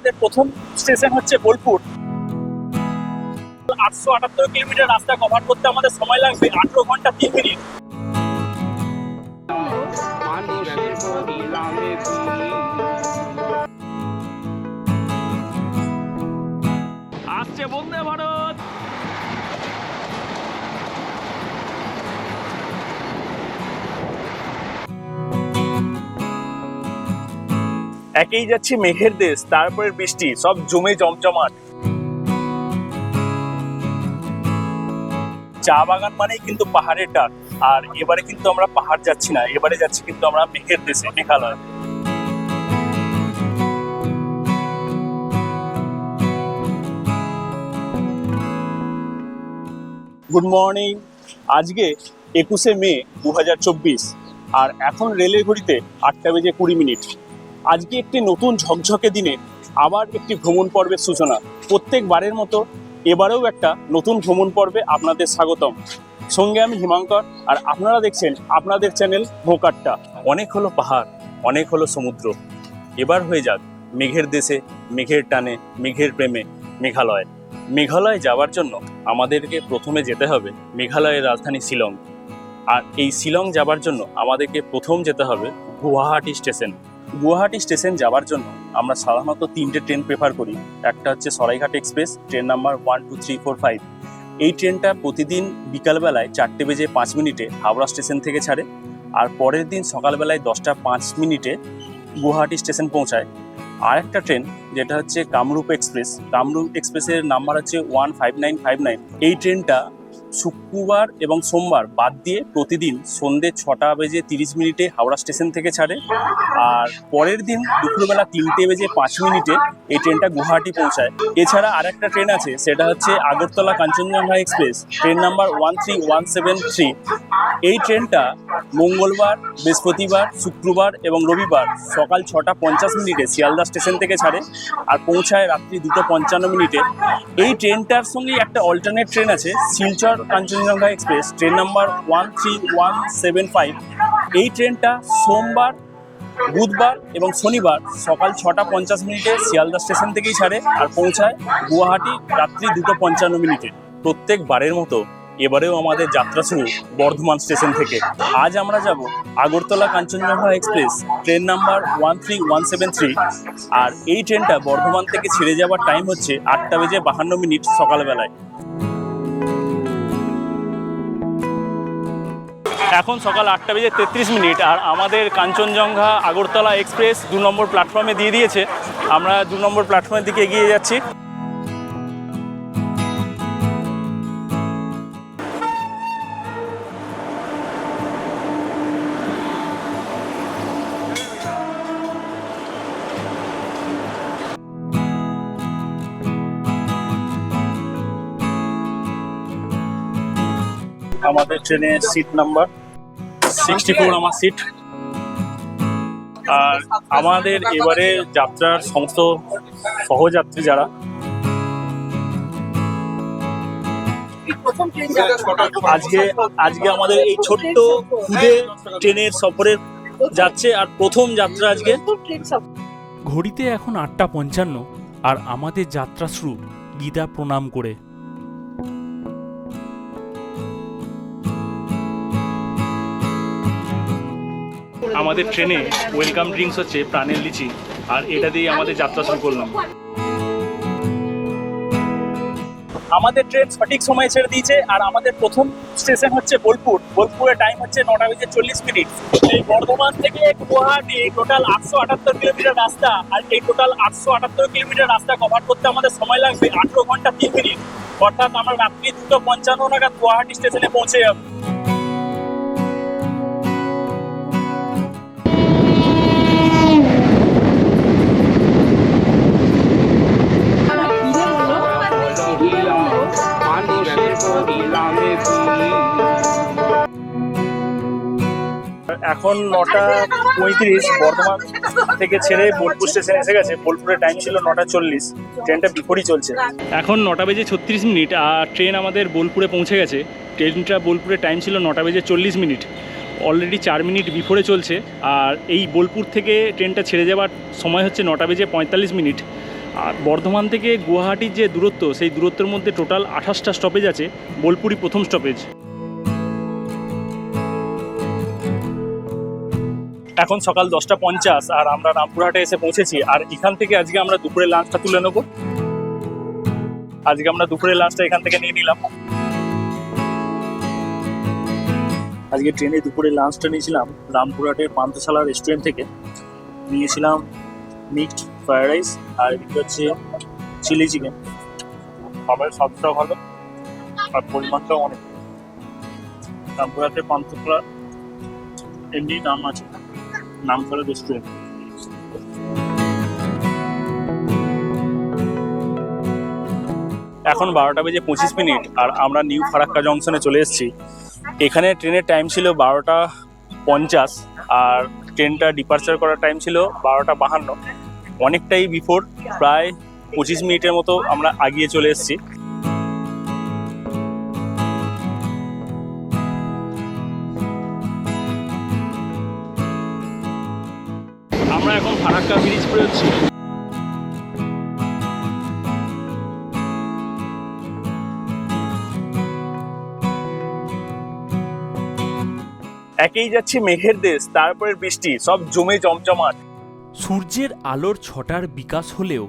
আমাদের প্রথম স্টেশন হচ্ছে বোলপুর। আটশো আটাত্তর কিলোমিটার রাস্তা কভার করতে আমাদের সময় লাগবে আঠেরো ঘণ্টা তিন মিনিট। আসছে বন্দে ভারত। একেই যাচ্ছি মেঘের দেশ, তারপরে বৃষ্টি, সব জমে জমজমাট। চা বাগান মানেই কিন্তু পাহাড়ের ডাক, আর এবারে কিন্তু আমরা পাহাড় যাচ্ছি না, এবারে যাচ্ছি কিন্তু আমরা মেঘের দেশে, মেঘালয়। গুড মর্নিং আজকে একুশে মে দু হাজার চব্বিশ, আর এখন রেলের ঘড়িতে আটটা বেজে কুড়ি মিনিট। আজকে একটি নতুন ঝকঝকে দিনে আবার একটি ভ্রমণ পর্বের সূচনা। প্রত্যেকবারের মতো এবারেও একটা নতুন ভ্রমণ পর্বে আপনাদের স্বাগতম। সঙ্গে আমি হিমাঙ্কর, আর আপনারা দেখছেন আপনাদের চ্যানেল ভোকাট্টা। অনেক হলো পাহাড়, অনেক হলো সমুদ্র। এবার হয়ে যাক মেঘের দেশে, মেঘের টানে, মেঘের প্রেমে, মেঘালয়। মেঘালয় যাওয়ার জন্য আমাদেরকে প্রথমে যেতে হবে মেঘালয়ের রাজধানী শিলং। আর এই শিলং যাবার জন্য আমাদেরকে প্রথম যেতে হবে গুয়াহাটি স্টেশন। গুয়াহাটি স্টেশন যাওয়ার জন্য আমরা সাধারণত তিনটে ট্রেন প্রেফার করি। একটা হচ্ছে Saraighat express, train number one two three four five এই ট্রেনটা প্রতিদিন বিকালবেলায় চারটে বেজে পাঁচ মিনিটে হাওড়া স্টেশন থেকে ছাড়ে আর পরের দিন সকালবেলায় দশটা পাঁচ মিনিটে গুয়াহাটি স্টেশন পৌঁছায়। আর একটা ট্রেন, যেটা হচ্ছে কামরূপ এক্সপ্রেস, কামরূপ এক্সপ্রেসের নাম্বার হচ্ছে one five nine five nine এই ট্রেনটা শুক্রবার এবং সোমবার বাদ দিয়ে প্রতিদিন সন্ধে ছটা বেজে তিরিশ মিনিটে হাওড়া স্টেশন থেকে ছাড়ে। আর পরের দিন দুপুরবেলা তিনটে বেজে পাঁচ মিনিটে এই ট্রেনটা গুয়াহাটি পৌঁছায়। এছাড়া আর একটা ট্রেন আছে, সেটা হচ্ছে Agartala Kanchanjunga express. Train number one three one seven three এই ট্রেনটা মঙ্গলবার, বৃহস্পতিবার, শুক্রবার এবং রবিবার সকাল ছটা পঞ্চাশ মিনিটে শিয়ালদা স্টেশন থেকে ছাড়ে আর পৌঁছায় রাত্রি দুটো পঞ্চান্ন মিনিটে। এই ট্রেনটার সঙ্গেই একটা অল্টারনেট ট্রেন আছে, Silchar Kanchanjunga express, train number one three one seven five. এই ট্রেনটা সোমবার, বুধবার এবং শনিবার সকাল ছটা পঞ্চাশ মিনিটে শিয়ালদা স্টেশন থেকেই ছাড়ে আর পৌঁছায় গুয়াহাটি রাত্রি দুটো পঞ্চান্ন মিনিটে। প্রত্যেকবারের মতো এবারেও আমাদের যাত্রা শুরু বর্ধমান স্টেশন থেকে। আজ আমরা যাব Agartala Kanchanjunga express train number one three one seven three আর এই ট্রেনটা বর্ধমান থেকে ছেড়ে যাওয়ার টাইম হচ্ছে আটটা বেজে বাহান্ন মিনিট সকালবেলায়। এখন সকাল আটটা বেজে তেত্রিশ মিনিট আর আমাদের কাঞ্চনজঙ্ঘা আগরতলা এক্সপ্রেস দু নম্বর প্ল্যাটফর্মে দিয়ে দিয়েছে। আমরা দু নম্বর প্ল্যাটফর্মের দিকে এগিয়ে যাচ্ছি। আমাদের ট্রেনের সিট নাম্বার সিক্সটি ফোর আমার সিট আর আমাদের এবারে যাত্রার সমস্ত সহযাত্রী যারা। আজকে আজকে আমাদের এই ছোট্ট খুদে ট্রেনের সফরে যাচ্ছে আর প্রথম যাত্রা আজকে। ঘড়িতে এখন আটটা পঞ্চান্ন, আর আমাদের যাত্রা শুরু। গীতা প্রণাম করে। আমাদের ট্রেনে ওয়েলকাম ড্রিঙ্কস হচ্ছে প্রাণের লিচি, আর এটা দিয়ে আমাদের যাত্রা শুরু করলাম। আমাদের ট্রেন সঠিক সময় ছেড়ে দিয়েছে, আর আমাদের প্রথম স্টেশন হচ্ছে বোলপুর। বোলপুরের টাইম হচ্ছে নটা বেজে চল্লিশ মিনিট। এই বর্ধমান থেকে গুয়াহাটি টোটাল আটশো আটাত্তর কিলোমিটার রাস্তা, আর এই টোটাল আটশো আটাত্তর কিলোমিটার রাস্তা কভার করতে আমাদের সময় লাগবে আঠেরো ঘণ্টা তিন মিনিট। অর্থাৎ আমরা রাত্রি দুটো পঞ্চান্ন নাগাদ গুয়াহাটি স্টেশনে পৌঁছে যাব। এখন নটা পঁয়ত্রিশ, বর্ধমান থেকে ছেড়ে বোলপুর স্টেশনে এসে গেছে। বোলপুরের টাইম ছিল নটা চল্লিশ। ট্রেনটা বিপরীত চলছে। এখন নটা বেজে ছত্রিশ মিনিট আর ট্রেন আমাদের বোলপুরে পৌঁছে গেছে। ট্রেনটা বোলপুরের টাইম ছিল নটা বেজে চল্লিশ মিনিট। অলরেডি চার মিনিট বিফোরে চলছে আর এই বোলপুর থেকে ট্রেনটা ছেড়ে যাওয়ার সময় হচ্ছে নটা বেজে পঁয়তাল্লিশ মিনিট। আর বর্ধমান থেকে গুয়াহাটির যে দূরত্ব, সেই দূরত্বের মধ্যে টোটাল আঠাশটা স্টপেজ আছে, বোলপুরই প্রথম স্টপেজ এখন সকাল দশটা পঞ্চাশ আর আমরা রামপুরহাটে এসে পৌঁছেছি। আর এখান থেকে আজকে আমরা দুপুরে লাঞ্চটা তুলে নেব। আজকে আমরা দুপুরে লাঞ্চটা এখান থেকে নিয়ে নিলাম। আজকে ট্রেনে দুপুরে লাঞ্চটা নিয়েছিলাম রামপুরহাটের পান্থশালা রেস্টুরেন্ট থেকে। নিয়েছিলাম মিক্সড ফ্রাইড রাইস আর এদিকে হচ্ছে চিলি চিকেন খাবারের স্বাদটাও ভালো আর পরিমাণটাও অনেক। রামপুরহাটের পান্থশালা এমনি নাম আছে। নাম করে রেস্টুরেন্ট এখন বারোটা বেজে পঁচিশ মিনিট আর আমরা নিউ ফারাক্কা জংশনে চলে এসেছি। এখানে ট্রেনের টাইম ছিল বারোটা পঞ্চাশ আর ট্রেনটা ডিপার্চার করার টাইম ছিল বারোটা বাহান্ন। অনেকটাই বিফোর প্রায় পঁচিশ মিনিটের মতো আমরা আগিয়ে চলে এসেছি। ফারাক্কা ব্রিজ পেরোচ্ছি। একেই যাচ্ছি মেঘের দেশ তারপরে বৃষ্টি সব জমে জমজমাট। সূর্যের আলোর ছটার বিকাশ হলেও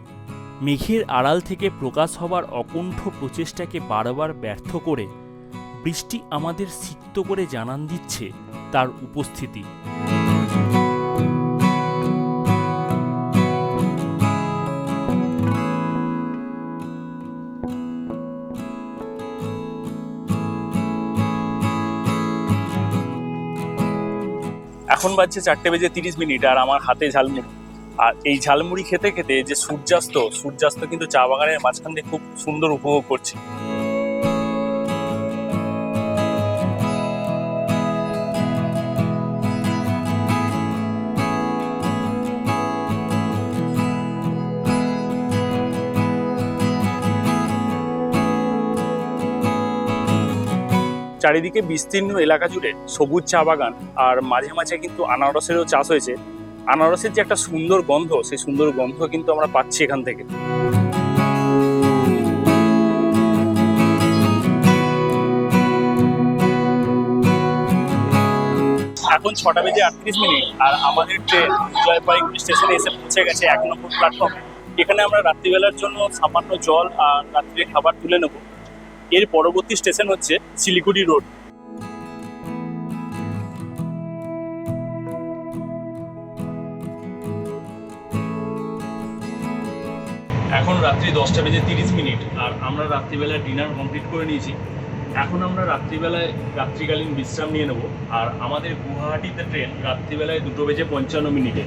মেঘের আড়াল থেকে প্রকাশ হবার অকুণ্ঠ প্রচেষ্টাকে বারবার ব্যর্থ করে বৃষ্টি আমাদের সিক্ত করে জানান দিচ্ছে তার উপস্থিতি। এখন বাজছে চারটে বেজে তিরিশ মিনিট আর আমার হাতে ঝালমুড়ি। আর এই ঝালমুড়ি খেতে খেতে যে সূর্যাস্ত সূর্যাস্ত কিন্তু চা বাগানের মাঝখান দিয়ে খুব সুন্দর উপভোগ করছি। চারিদিকে বিস্তীর্ণ এলাকা জুড়ে সবুজ চা বাগান আর মাঝে মাঝে কিন্তু আনারসেরও চাষ হয়েছে। আনারসের যে একটা সুন্দর গন্ধ, সেই সুন্দর গন্ধ কিন্তু আমরা পাচ্ছি এখান থেকে। এখন ছটা বেজে আটত্রিশ মিনিট আর আমাদের ট্রেন জয়পাইগুড়ি স্টেশনে এসে পৌঁছে গেছে এক নম্বর প্ল্যাটফর্মে এখানে আমরা রাত্রিবেলার জন্য সামান্য জল আর রাত্রে খাবার তুলে নেব। এর পরবর্তী স্টেশন হচ্ছে শিলিগুড়ি রোড। এখন রাত্রি দশটা বেজে তিরিশ মিনিট, আর আমরা রাত্রিবেলা ডিনার কমপ্লিট করে নিয়েছি। এখন আমরা রাত্রিবেলায় রাত্রিকালীন বিশ্রাম নিয়ে নেব, আর আমাদের গুয়াহাটিতে ট্রেন রাত্রিবেলায় দুটো বেজে পঞ্চান্ন মিনিটে।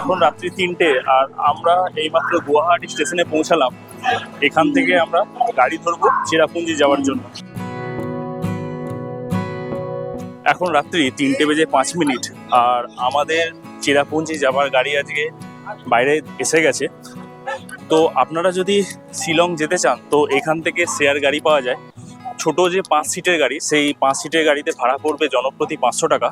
এখন রাত্রি তিনটে, আর আমরা এইমাত্র গুয়াহাটি স্টেশনে পৌঁছালাম। এখান থেকে আমরা গাড়ি ধরবো চেরাপুঞ্জি যাওয়ার জন্য। এখন রাত্রি তিনটে বেজে পাঁচ মিনিট, আর আমাদের চেরাপুঞ্জি যাওয়ার গাড়ি আজকে বাইরে এসে গেছে। তো আপনারা যদি শিলং যেতে চান, তো এখান থেকে শেয়ার গাড়ি পাওয়া যায়। ছোট যে পাঁচ সিটের গাড়ি, সেই পাঁচ সিটের গাড়িতে ভাড়া পড়বে জনপ্রতি পাঁচশো টাকা।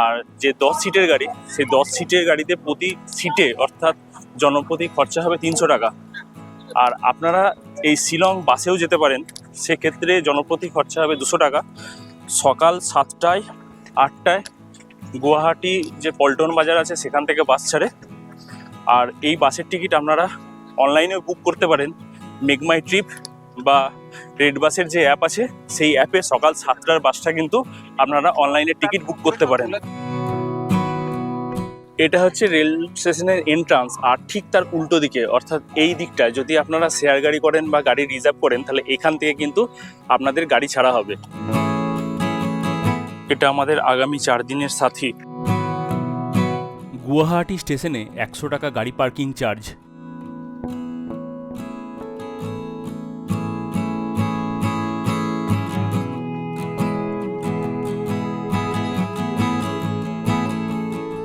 আর যে দশ সিটের গাড়ি, সেই দশ সিটের গাড়িতে প্রতি সিটে অর্থাৎ জনপ্রতি খরচা হবে তিনশো টাকা। আর আপনারা এই শিলং বাসেও যেতে পারেন, সেক্ষেত্রে জনপ্রতি খরচা হবে দুশো টাকা। সকাল সাতটায়, আটটায় গুয়াহাটি যে পল্টন বাজার আছে, সেখান থেকে বাস ছাড়ে। আর এই বাসের টিকিট আপনারা অনলাইনেও বুক করতে পারেন। মেঘমাই ট্রিপ বা রেড বাসের যে অ্যাপ আছে, সেই অ্যাপে সকাল সাতটার বাসটা কিন্তু আপনারা অনলাইনে টিকিট বুক করতে পারেন। এটা হচ্ছে রেল স্টেশনের এন্ট্রান্স আর ঠিক তার উল্টো দিকে, অর্থাৎ এই দিকটায়, যদি আপনারা শেয়ার গাড়ি করেন বা গাড়ি রিজার্ভ করেন, তাহলে এখান থেকে কিন্তু আপনাদের গাড়ি ছাড়া হবে। এটা আমাদের আগামী চার দিনের সাথী। গুয়াহাটি স্টেশনে একশো টাকা গাড়ি পার্কিং চার্জ।